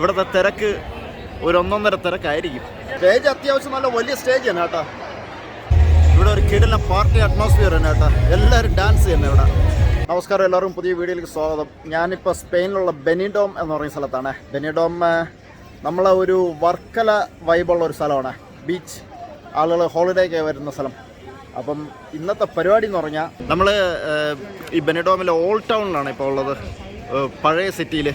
ഇവിടുത്തെ തിരക്ക് ഒരു ഒന്നൊന്നര തിരക്കായിരിക്കും. സ്റ്റേജ് അത്യാവശ്യം നല്ല വലിയ സ്റ്റേജ് ആണ് കേട്ടോ. ഇവിടെ ഒരു കിടില പാർട്ടി അറ്റ്മോസ്ഫിയർ തന്നെ കേട്ടോ. എല്ലാവരും ഡാൻസ് ചെയ്യുന്നു ഇവിടെ. നമസ്കാരം എല്ലാവർക്കും പുതിയ വീഡിയോയിലേക്ക് സ്വാഗതം. ഞാനിപ്പോൾ സ്പെയിനിലുള്ള ബെനിഡോം എന്ന് പറയുന്ന സ്ഥലത്താണ്. ബെനിഡോം നമ്മളെ ഒരു വർക്കല വൈബുള്ള ഒരു സ്ഥലമാണ്. ബീച്ച് ആളുകൾ ഹോളിഡേക്ക് വരുന്ന സ്ഥലം. അപ്പം ഇന്നത്തെ പരിപാടി എന്ന് പറഞ്ഞാൽ നമ്മൾ ഈ ബെനിഡോമിലെ ഓൾഡ് ടൗണിലാണ് ഇപ്പോൾ ഉള്ളത്. പഴയ സിറ്റിയിൽ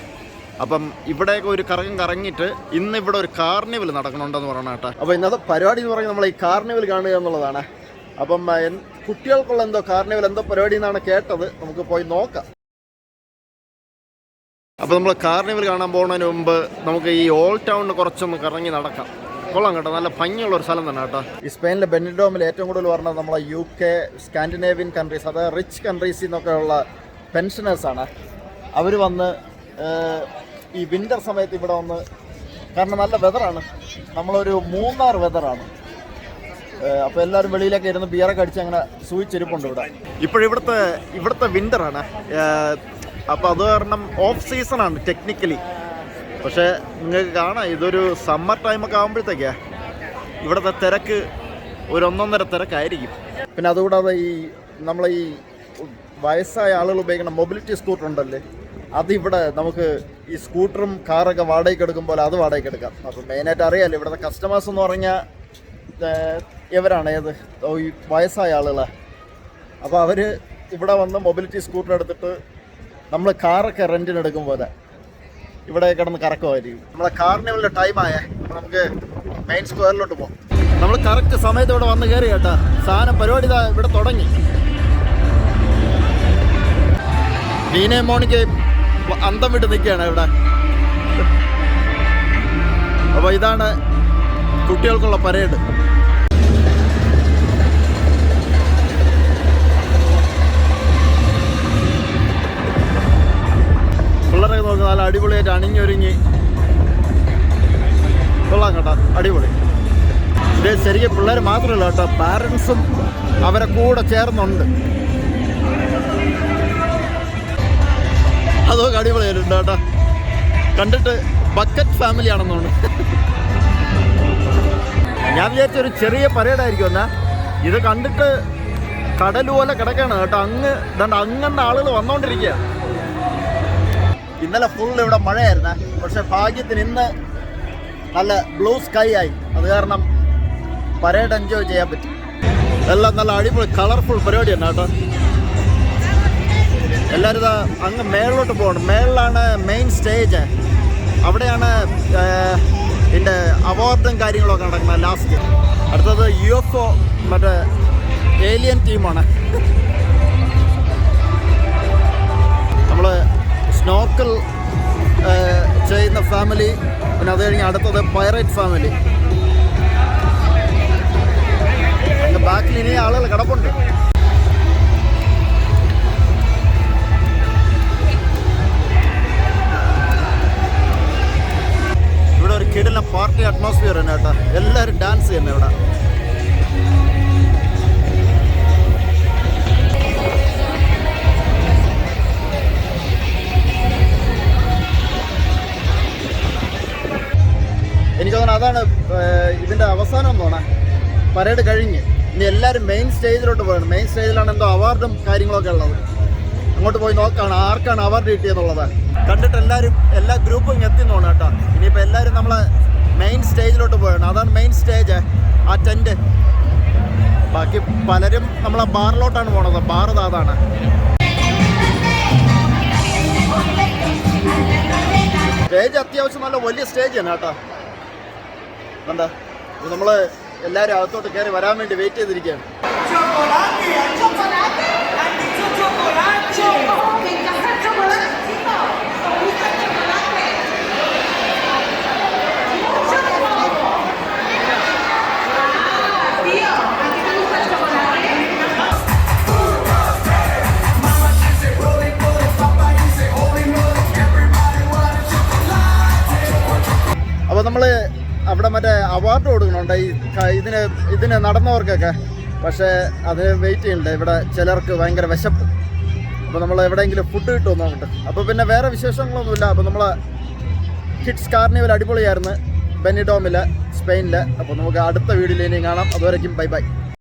അപ്പം ഇവിടെയൊക്കെ ഒരു കറങ്ങം കറങ്ങിയിട്ട് ഇന്ന് ഇവിടെ ഒരു കാർണിവൽ നടക്കണുണ്ടെന്ന് പറയണ കേട്ടോ. അപ്പോൾ ഇന്നത്തെ പരിപാടി എന്ന് പറഞ്ഞാൽ നമ്മൾ ഈ കാർണിവൽ കാണുക എന്നുള്ളതാണ്. അപ്പം കുട്ടികൾക്കുള്ള എന്തോ കാർണിവൽ എന്തോ പരിപാടി എന്നാണ് കേട്ടത്. നമുക്ക് പോയി നോക്കാം. അപ്പോൾ നമ്മൾ കാർണിവൽ കാണാൻ പോകുന്നതിന് മുമ്പ് നമുക്ക് ഈ ഓൾഡ് ടൗണിൽ കുറച്ചൊന്ന് കറങ്ങി നടക്കാം. കൊള്ളാം കേട്ടോ. നല്ല ഭംഗിയുള്ള ഒരു സ്ഥലം തന്നെ കേട്ടോ. ഈ സ്പെയിനിലെ ബെന്നിഡോമിൽ ഏറ്റവും കൂടുതൽ പറഞ്ഞത് നമ്മളെ യു കെ സ്കാൻഡിനേവിയൻ കൺട്രീസ് അതായത് റിച്ച് കൺട്രീസിൽ നിന്നൊക്കെ ഉള്ള പെൻഷനേഴ്സാണ് അവർ വന്ന് ഈ വിന്റർ സമയത്ത് ഇവിടെ വന്ന് കാരണം നല്ല വെതറാണ് നമ്മളൊരു മൂന്നാർ വെതറാണ് അപ്പോൾ എല്ലാവരും വെളിയിലൊക്കെ ഇരുന്ന് ബിയറൊക്കെ അടിച്ച് അങ്ങനെ സൂചിച്ചിരിപ്പുണ്ട് ഇവിടെ. ഇപ്പോഴിവിടുത്തെ ഇവിടുത്തെ വിന്ററാണ് അപ്പോൾ അത് കാരണം ഓഫ് സീസണാണ് ടെക്നിക്കലി പക്ഷേ നിങ്ങൾക്ക് കാണാം ഇതൊരു സമ്മർ ടൈമൊക്കെ ആകുമ്പോഴത്തേക്കാ ഇവിടുത്തെ തിരക്ക് ഒരു ഒന്നൊന്നര തിരക്കായിരിക്കും. പിന്നെ അതുകൂടാതെ ഈ നമ്മളെ ഈ വയസ്സായ ആളുകൾ ഉപയോഗിക്കുന്ന മൊബിലിറ്റി സ്കൂട്ടർ ഉണ്ടല്ലേ? അതിവിടെ നമുക്ക് ഈ സ്കൂട്ടറും കാറൊക്കെ വാടകയ്ക്ക് എടുക്കും പോലെ അത് വാടകയ്ക്ക് എടുക്കാം. അപ്പോൾ മെയിനായിട്ട് അറിയാമല്ലോ ഇവിടുത്തെ കസ്റ്റമേഴ്സ് എന്ന് പറഞ്ഞാൽ ഇവരാണ് ഏത്? ഈ വയസ്സായ ആളുകളാണ് അപ്പോൾ അവർ ഇവിടെ വന്ന് മൊബിലിറ്റി സ്കൂട്ടർ എടുത്തിട്ട് നമ്മൾ കാറൊക്കെ റെന്റിന് എടുക്കും പോലെ. ഇവിടെ കിടന്ന് കറക്കുമായിരിക്കും. നമ്മളെ കാർണിവലിന്റെ ടൈമായേ നമുക്ക് മെയിൻ സ്ക്വയറിലോട്ട് പോകാം നമ്മൾ കറക്റ്റ് സമയത്ത് ഇവിടെ വന്ന് കയറി കേട്ടാ. സാധനം പരിപാടി ഇവിടെ തുടങ്ങി. നീനെ മോണിക്ക് അന്തം വിട്ട് നിൽക്കുകയാണ് ഇവിടെ. അപ്പോൾ ഇതാണ് കുട്ടികൾക്കുള്ള പരേഡ്. പിള്ളേരൊക്കെ നോക്കി നല്ല അടിപൊളിയായിട്ട് അണിഞ്ഞൊരുങ്ങി. കൊള്ളാം കേട്ടോ അടിപൊളി. ഇത് ശരിക്കും പിള്ളേർ മാത്രമല്ല കേട്ടോ പാരൻസും അവരെ കൂടെ ചേർന്നുണ്ട്. അതൊക്കെ അടിപൊളിയായിട്ടുണ്ട് കേട്ടോ. കണ്ടിട്ട് ബക്കറ്റ് ഫാമിലി ആണെന്ന് ഞാൻ വിചാരിച്ച ഒരു ചെറിയ പരേഡായിരിക്കും എന്നാ. ഇത് കണ്ടിട്ട് കടൽ പോലെ കിടക്കാണ് കേട്ടോ. അങ്ങ് ഇതാണ്ട് അങ്ങനെ ആളുകൾ വന്നോണ്ടിരിക്കുക ഇന്നലെ ഫുൾ ഇവിടെ മഴയായിരുന്നു. പക്ഷെ ഭാഗ്യത്തിന് ഇന്ന് നല്ല ബ്ലൂ സ്കൈ ആയി. അത് കാരണം പരേഡ് എൻജോയ് ചെയ്യാൻ പറ്റി. എല്ലാം നല്ല അടിപൊളി കളർഫുൾ പരിപാടിയാണ് കേട്ടോ. എല്ലാവരും ഇതാ അങ്ങ് മേളിലോട്ട് പോകണം. മേളിലാണ് മെയിൻ സ്റ്റേജ് അവിടെയാണ് ഇതിന്റെ അവാർഡും കാര്യങ്ങളൊക്കെ നടക്കുന്നത് ലാസ്റ്റ് അടുത്തത് യു എഫ് ഒ മറ്റേ ഏലിയൻ ടീമാണ് നമ്മൾ സ്നോക്കൽ ചെയ്യുന്ന ഫാമിലി പിന്നെ അത് കഴിഞ്ഞ് അടുത്തത് പൈറേറ്റ് ഫാമിലി ബാക്കിൽ ഇനി ആളുകൾ കിടപ്പുണ്ട്. കിടില പാർട്ടി അറ്റ്മോസ്ഫിയർ തന്നെ കേട്ടോ. എല്ലാവരും ഡാൻസ് ചെയ്യുന്നു ഇവിടെ. എനിക്ക് തോന്നുന്നു അതാണ് ഇതിന്റെ അവസാനം തോന്നാ പരേഡ് കഴിഞ്ഞ്. ഇനി എല്ലാവരും മെയിൻ സ്റ്റേജിലോട്ട് പോകണം. മെയിൻ സ്റ്റേജിലാണ് എന്തോ അവാർഡും കാര്യങ്ങളൊക്കെ ഉള്ളത്. അങ്ങോട്ട് പോയി നോക്കാണ് ആർക്കാണ് അവാർഡ് കിട്ടിയെന്നുള്ളത്. കണ്ടിട്ട് എല്ലാവരും എല്ലാ ഗ്രൂപ്പും നമ്മളെ മെയിൻ സ്റ്റേജിലോട്ട് പോയാണ്. അതാണ് മെയിൻ സ്റ്റേജ് ആ ടെന്റ് ബാക്കി പലരും നമ്മളെ ബാറിലോട്ടാണ് പോണത്. ബാർ അതാണ്. സ്റ്റേജ് അത്യാവശ്യം നല്ല വലിയ സ്റ്റേജ് ആണ് കേട്ടോ. എന്താ നമ്മൾ എല്ലാവരും അകത്തോട്ട് കയറി വരാൻ വേണ്ടി വെയിറ്റ് ചെയ്തിരിക്കുകയാണ്. അവിടെ മറ്റേ അവാർഡ് കൊടുക്കണുണ്ട്. ഈ ഇതിന് ഇതിന് നടന്നവർക്കൊക്കെ. പക്ഷേ അത് വെയിറ്റ് ചെയ്യുന്നുണ്ട് ഇവിടെ ചിലർക്ക് ഭയങ്കര വിശപ്പ്. അപ്പോൾ നമ്മൾ എവിടെയെങ്കിലും ഫുഡ് കിട്ടുമെന്ന് നോക്കട്ടെ. അപ്പോൾ പിന്നെ വേറെ വിശേഷങ്ങളൊന്നുമില്ല. അപ്പോൾ നമ്മൾ കിഡ്സ് കാർണിവൽ അടിപൊളിയായിരുന്നു. ബെന്നിഡോമിൽ സ്പെയിനിൽ അപ്പോൾ നമുക്ക് അടുത്ത വീഡിയോയിൽ ഇനിയും കാണാം. അതുവരേക്കും ബൈ ബൈ.